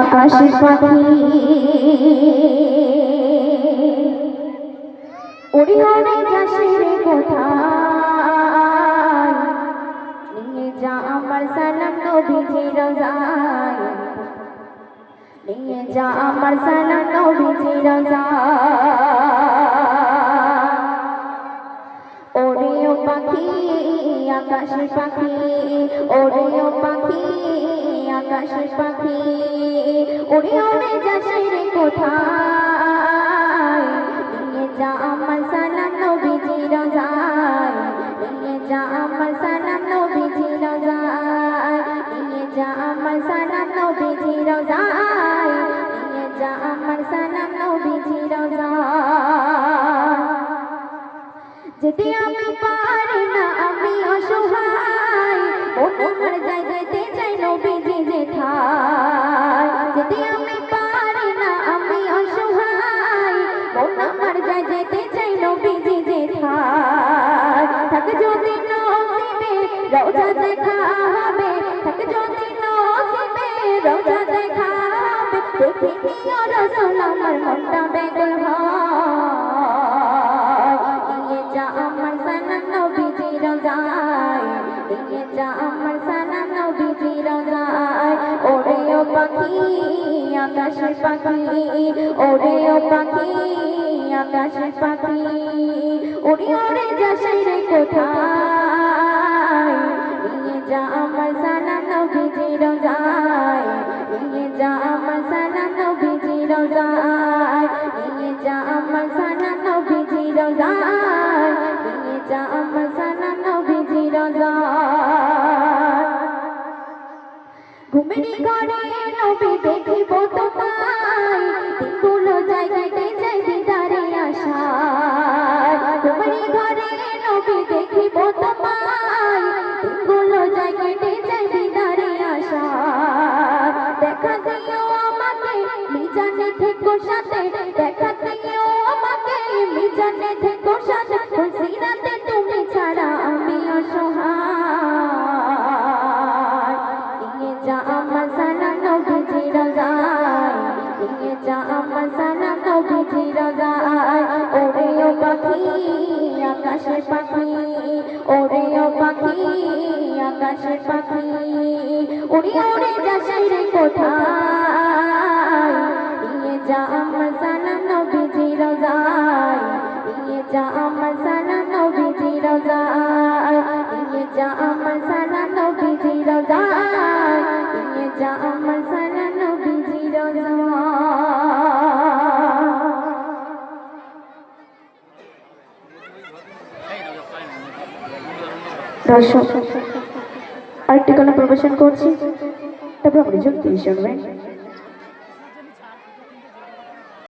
আকাশের পাখি। উড়ি উড়ি যাসি রে কোথায় নিয়ে যা আমার সালাম নবীজি রোজায়। নিয়ে যা আমার সালাম নবীজি রোজায়। ওরেও পাখি আকাশের পাখি ওরেও পাখি। আকাশের পাখি উড়ে উড়ে যাসে রে কোথায়? নিয়ে যা আমার সালাম নবীজি রোজায়, নিয়ে যা আমার সালাম নবীজি রোজায়, নিয়ে যা আমার সালাম নবীজি রোজায়, নিয়ে যা আমার সালাম নবীজি রোজায়। যেতে আমি পারি না, আমি অসহায়। থাক যদি নসিবে রোজা দেখা হবে থাক যদি নসিবে রোজা দেখা হবে দেখি নিও রসুল আমার মনটা বেগুল হয়। নিয়ে যা আমার সালাম নবীজি রোজায় নিয়ে যা আমার সালাম নবীজি রোজায়। ওরে ও পাখি, আকাশের পাখি, ওরে ও পাখি, আকাশের পাখি। উড়ে উড়ে যাসই রে কোথায়? নিয়ে যা আমার সালাম নবীজি রোজায়। নিয়ে যা আমার সালাম নবীজি রোজায়। নিয়ে যা আমার সালাম নবীজি রোজায়। নিয়ে যা আমার সালাম নবীজি রোজায়। ঘুমেরি ঘরে নবী দেখিব তোমায়। দিনগুলো যায় দিনগুলো যায় কেটে যায় দিদারে আশায় দেখা দিও আমাকে, মিজানে থেকো সাথে। দেখা দিও আমাকে, মিজানে থেকো সাথে। খুশিরাতে তুমি ছাড়া আমি অসহায়। নিয়ে যা আমার সালাম নবীজি রোজায়। নিয়ে যা আমার সালাম নবীজি রোজায়। ওরে ও পাখি আকাশের পাখি, ওরে ও পাখি আকাশের পাখি। উড়ে উড়ে যাসই রে কোথায় নিয়ে যা আমার সালাম নবীজি রোজায়। নিয়ে যা আমার সালাম নবীজি রোজায়। নিয়ে যা আমার সালাম নবীজি রোজায়। নিয়ে যা আমার সালাম নবীজি রোজায়। দর্শক আরেকটি গান প্রবেশন করছি। তারপর আপনি যুক্তি শুনবেন